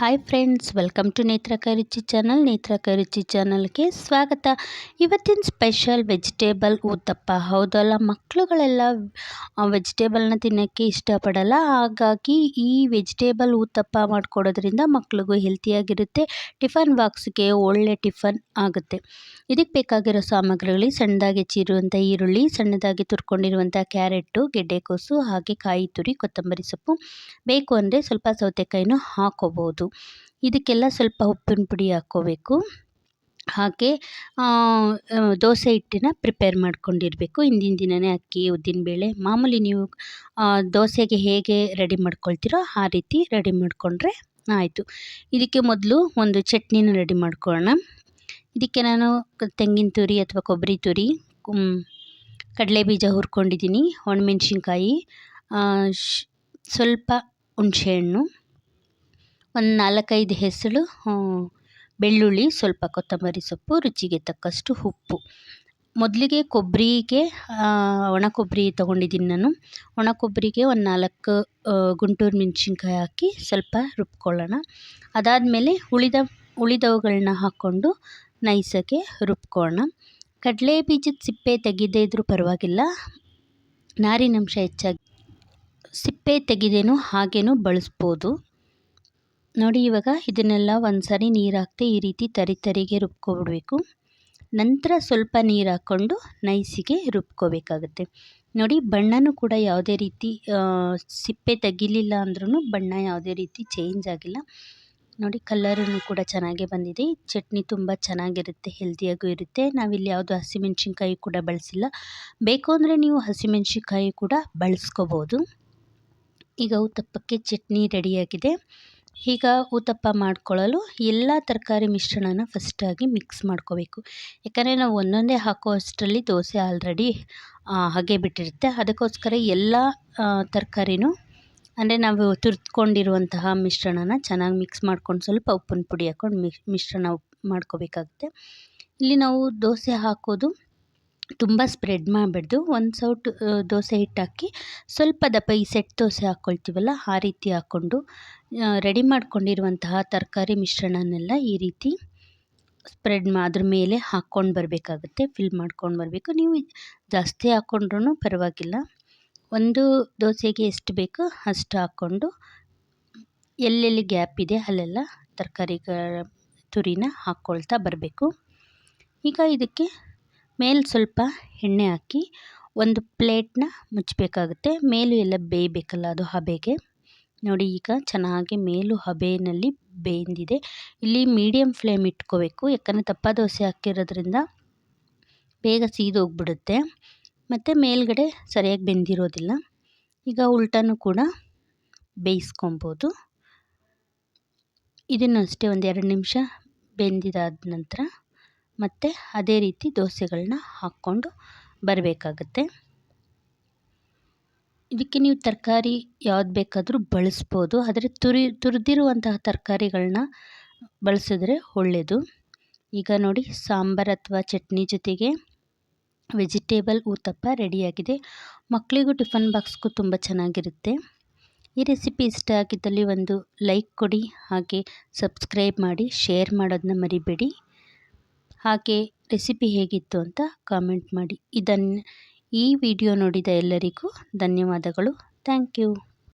Hi friends welcome to ನೇತ್ರ ರುಚಿ channel ನೇತ್ರ ರುಚಿ ಚಾನಲ್ಗೆ ಸ್ವಾಗತ. ಇವತ್ತಿನ ಸ್ಪೆಷಲ್ ವೆಜಿಟೇಬಲ್ ಊತಪ್ಪ ಹೌದಲ್ಲ ಮಕ್ಕಳುಗಳೆಲ್ಲ ವೆಜಿಟೇಬಲ್ನ ತಿನ್ನೋಕ್ಕೆ ಇಷ್ಟಪಡಲ್ಲ. ಹಾಗಾಗಿ ಈ ವೆಜಿಟೇಬಲ್ ಊತಪ್ಪ ಮಾಡಿಕೊಡೋದ್ರಿಂದ ಮಕ್ಕಳಿಗೂ ಹೆಲ್ತಿಯಾಗಿರುತ್ತೆ ಟಿಫನ್ ಬಾಕ್ಸ್ಗೆ ಒಳ್ಳೆ ಟಿಫನ್ ಆಗುತ್ತೆ. ಇದಕ್ಕೆ ಬೇಕಾಗಿರೋ ಸಾಮಗ್ರಿಗಳು ಸಣ್ಣದಾಗಿ ಹೆಚ್ಚಿರುವಂಥ ಈರುಳ್ಳಿ, ಸಣ್ಣದಾಗಿ ತುರ್ಕೊಂಡಿರುವಂಥ ಕ್ಯಾರೆಟು ಗೆಡ್ಡೆಕೋಸು ಹಾಗೆ ಕಾಯಿ ತುರಿ, ಕೊತ್ತಂಬರಿ ಸೊಪ್ಪು. ಬೇಕು ಅಂದರೆ ಸ್ವಲ್ಪ ಸೌತೆಕಾಯಿನೂ ಹಾಕೋಬೋದು. ಇದಕ್ಕೆಲ್ಲ ಸ್ವಲ್ಪ ಉಪ್ಪಿನ ಪುಡಿ ಹಾಕ್ಕೋಬೇಕು ಹಾಗೆ ದೋಸೆ ಹಿಟ್ಟಿನ ಪ್ರಿಪೇರ್ ಮಾಡ್ಕೊಂಡಿರಬೇಕು. ಹಿಂದಿನ ದಿನವೇ ಅಕ್ಕಿ ಉದ್ದಿನಬೇಳೆ ಮಾಮೂಲಿ ನೀವು ದೋಸೆಗೆ ಹೇಗೆ ರೆಡಿ ಮಾಡ್ಕೊಳ್ತೀರೋ ಆ ರೀತಿ ರೆಡಿ ಮಾಡಿಕೊಂಡ್ರೆ ಆಯಿತು. ಇದಕ್ಕೆ ಮೊದಲು ಒಂದು ಚಟ್ನಿನ ರೆಡಿ ಮಾಡ್ಕೊಳ್ಳೋಣ. ಇದಕ್ಕೆ ನಾನು ತೆಂಗಿನ ತುರಿ ಅಥವಾ ಕೊಬ್ಬರಿ ತುರಿ ಕಡಲೆ ಬೀಜ ಹುರ್ಕೊಂಡಿದ್ದೀನಿ, ಒಣಮೆಣ್ಸಿನ್ಕಾಯಿ ಸ್ವಲ್ಪ ಹುಣಸೆಹಣ್ಣು. ಒಂದು ನಾಲ್ಕೈದು ಹೆಸಳು ಬೆಳ್ಳುಳ್ಳಿ, ಸ್ವಲ್ಪ ಕೊತ್ತಂಬರಿ ಸೊಪ್ಪು, ರುಚಿಗೆ ತಕ್ಕಷ್ಟು ಉಪ್ಪು. ಮೊದಲಿಗೆ ಕೊಬ್ಬರಿಗೆ ಒಣ ಕೊಬ್ಬರಿ ತೊಗೊಂಡಿದ್ದೀನಿ ನಾನು. ಒಣ ಕೊಬ್ಬರಿಗೆ ಒಂದು ನಾಲ್ಕು ಗುಂಟೂರು ಮೆಣಸಿನ್ಕಾಯಿ ಹಾಕಿ ಸ್ವಲ್ಪ ರುಬ್ಕೊಳ್ಳೋಣ. ಅದಾದಮೇಲೆ ಉಳಿದ ಉಳಿದವುಗಳನ್ನ ಹಾಕ್ಕೊಂಡು ನೈಸಕ್ಕೆ ರುಬ್ಕೊಳ್ಳೋಣ. ಕಡಲೆ ಬೀಜದ ಸಿಪ್ಪೆ ತೆಗೆದೇ ಇದ್ದರೂ ಪರವಾಗಿಲ್ಲ. ನಾರಿನಂಶ ಹೆಚ್ಚಾಗಿ ಸಿಪ್ಪೆ ತೆಗೆದೇನು ಹಾಗೇನೂ ಬಳಸ್ಬೋದು. ನೋಡಿ ಇವಾಗ ಇದನ್ನೆಲ್ಲ ಒಂದು ಸಾರಿ ನೀರು ಹಾಕ್ತೆ ಈ ರೀತಿ ತರಿ ತರಿಗೆ ರುಬ್ಕೊಬಿಡ್ಬೇಕು. ನಂತರ ಸ್ವಲ್ಪ ನೀರು ಹಾಕ್ಕೊಂಡು ನೈಸಿಗೆ ರುಬ್ಕೋಬೇಕಾಗುತ್ತೆ. ನೋಡಿ ಬಣ್ಣನೂ ಕೂಡ ಯಾವುದೇ ರೀತಿ ಸಿಪ್ಪೆ ತೆಗಿಲಿಲ್ಲ ಅಂದ್ರೂ ಬಣ್ಣ ಯಾವುದೇ ರೀತಿ ಚೇಂಜ್ ಆಗಿಲ್ಲ. ನೋಡಿ ಕಲರೂ ಕೂಡ ಚೆನ್ನಾಗೇ ಬಂದಿದೆ. ಚಟ್ನಿ ತುಂಬ ಚೆನ್ನಾಗಿರುತ್ತೆ ಹೆಲ್ದಿಯಾಗೂ ಇರುತ್ತೆ. ನಾವಿಲ್ಲಿ ಯಾವುದು ಹಸಿಮೆಣ್ಸಿನ್ಕಾಯಿ ಕೂಡ ಬಳಸಿಲ್ಲ. ಬೇಕು ಅಂದರೆ ನೀವು ಹಸಿಮೆಣ್ಸಿನ್ಕಾಯಿ ಕೂಡ ಬಳಸ್ಕೋಬೋದು. ಈಗ ಉತ್ತಪ್ಪಕ್ಕೆ ಚಟ್ನಿ ರೆಡಿಯಾಗಿದೆ. ಈಗ ಊತಪ್ಪ ಮಾಡ್ಕೊಳ್ಳಲು ಎಲ್ಲ ತರಕಾರಿ ಮಿಶ್ರಣನ ಫಸ್ಟಾಗಿ ಮಿಕ್ಸ್ ಮಾಡ್ಕೋಬೇಕು. ಯಾಕಂದರೆ ನಾವು ಒಂದೊಂದೇ ಹಾಕೋ ಅಷ್ಟರಲ್ಲಿ ದೋಸೆ ಆಲ್ರೆಡಿ ಹಾಗೆ ಬಿಟ್ಟಿರುತ್ತೆ. ಅದಕ್ಕೋಸ್ಕರ ಎಲ್ಲ ತರಕಾರಿನೂ, ಅಂದರೆ ನಾವು ತುರ್ದ್ಕೊಂಡಿರುವಂತಹ ಮಿಶ್ರಣನ ಚೆನ್ನಾಗಿ ಮಿಕ್ಸ್ ಮಾಡ್ಕೊಂಡು ಸ್ವಲ್ಪ ಉಪ್ಪಿನ ಪುಡಿ ಹಾಕ್ಕೊಂಡು ಮಿಶ್ರಣ ಮಾಡ್ಕೋಬೇಕಾಗುತ್ತೆ. ಇಲ್ಲಿ ನಾವು ದೋಸೆ ಹಾಕೋದು ತುಂಬ ಸ್ಪ್ರೆಡ್ ಮಾಡಬಾರ್ದು ಒಂದು ಸೌಟ್ ದೋಸೆ ಹಿಟ್ಟು ಹಾಕಿ ಸ್ವಲ್ಪ ದಪ್ಪ ಈ ಸೆಟ್ ದೋಸೆ ಹಾಕ್ಕೊಳ್ತೀವಲ್ಲ ಆ ರೀತಿ ಹಾಕ್ಕೊಂಡು ರೆಡಿ ಮಾಡ್ಕೊಂಡಿರುವಂತಹ ತರಕಾರಿ ಮಿಶ್ರಣನೆಲ್ಲ ಈ ರೀತಿ ಸ್ಪ್ರೆಡ್ ಮಾ, ಅದ್ರ ಮೇಲೆ ಹಾಕ್ಕೊಂಡು ಬರಬೇಕಾಗುತ್ತೆ ಫಿಲ್ ಮಾಡ್ಕೊಂಡು ಬರಬೇಕು. ನೀವು ಜಾಸ್ತಿ ಹಾಕ್ಕೊಂಡ್ರೂ ಪರವಾಗಿಲ್ಲ. ಒಂದು ದೋಸೆಗೆ ಎಷ್ಟು ಬೇಕೋ ಅಷ್ಟು ಹಾಕ್ಕೊಂಡು ಎಲ್ಲೆಲ್ಲಿ ಗ್ಯಾಪ್ ಇದೆ ಅಲ್ಲೆಲ್ಲ ತರಕಾರಿಗಳ ತುರಿನ ಹಾಕ್ಕೊಳ್ತಾ ಬರಬೇಕು. ಈಗ ಇದಕ್ಕೆ ಮೇಲೆ ಸ್ವಲ್ಪ ಎಣ್ಣೆ ಹಾಕಿ ಒಂದು ಪ್ಲೇಟ್ನ ಮುಚ್ಚಬೇಕಾಗುತ್ತೆ. ಮೇಲೂ ಎಲ್ಲ ಬೇಯಬೇಕಲ್ಲ ಅದು ಹಬೆಗೆ. ನೋಡಿ ಈಗ ಚೆನ್ನಾಗಿ ಮೇಲೂ ಹಬೆಯಲ್ಲಿ ಬೇಯಿಂದಿದೆ. ಇಲ್ಲಿ ಮೀಡಿಯಮ್ ಫ್ಲೇಮ್ ಇಟ್ಕೋಬೇಕು. ಯಾಕಂದರೆ ದಪ್ಪ ದೋಸೆ ಹಾಕಿರೋದ್ರಿಂದ ಬೇಗ ಸೀದೋಗ್ಬಿಡುತ್ತೆ. ಮತ್ತು ಮೇಲ್ಗಡೆ ಸರಿಯಾಗಿ ಬೆಂದಿರೋದಿಲ್ಲ. ಈಗ ಉಲ್ಟನೂ ಕೂಡ ಬೇಯಿಸ್ಕೊಬೋದು. ಇದನ್ನು ಅಷ್ಟೇ ಒಂದು ಎರಡು ನಿಮಿಷ ಬೆಂದಿದಾದ ನಂತರ ಮತ್ತು ಅದೇ ರೀತಿ ದೋಸೆಗಳನ್ನ ಹಾಕ್ಕೊಂಡು ಬರಬೇಕಾಗತ್ತೆ. ಇದಕ್ಕೆ ನೀವು ತರಕಾರಿ ಯಾವ್ದು ಬೇಕಾದರೂ ಬಳಸ್ಬೋದು, ಆದರೆ ತುರಿ, ತುರಿದಿರುವಂತಹ ತರಕಾರಿಗಳನ್ನ ಬಳಸಿದ್ರೆ ಒಳ್ಳೆಯದು ಈಗ ನೋಡಿ, ಸಾಂಬಾರು ಅಥವಾ ಚಟ್ನಿ ಜೊತೆಗೆ ವೆಜಿಟೇಬಲ್ ಊತಪ್ಪ ರೆಡಿಯಾಗಿದೆ. ಮಕ್ಕಳಿಗೂ ಟಿಫನ್ ಬಾಕ್ಸ್ಗೂ ತುಂಬ ಚೆನ್ನಾಗಿರುತ್ತೆ. ಈ ರೆಸಿಪಿ ಇಷ್ಟ ಆಗಿದ್ದಲ್ಲಿ ಒಂದು ಲೈಕ್ ಕೊಡಿ, ಹಾಗೆ ಸಬ್ಸ್ಕ್ರೈಬ್ ಮಾಡಿ, ಶೇರ್ ಮಾಡೋದನ್ನ ಮರಿಬೇಡಿ. ಹಾಗೆ ರೆಸಿಪಿ ಹೇಗಿತ್ತು ಅಂತ ಕಾಮೆಂಟ್ ಮಾಡಿ. ಇದನ್ನು ಈ ವಿಡಿಯೋ ನೋಡಿದ ಎಲ್ಲರಿಗೂ ಧನ್ಯವಾದಗಳು. Thank you.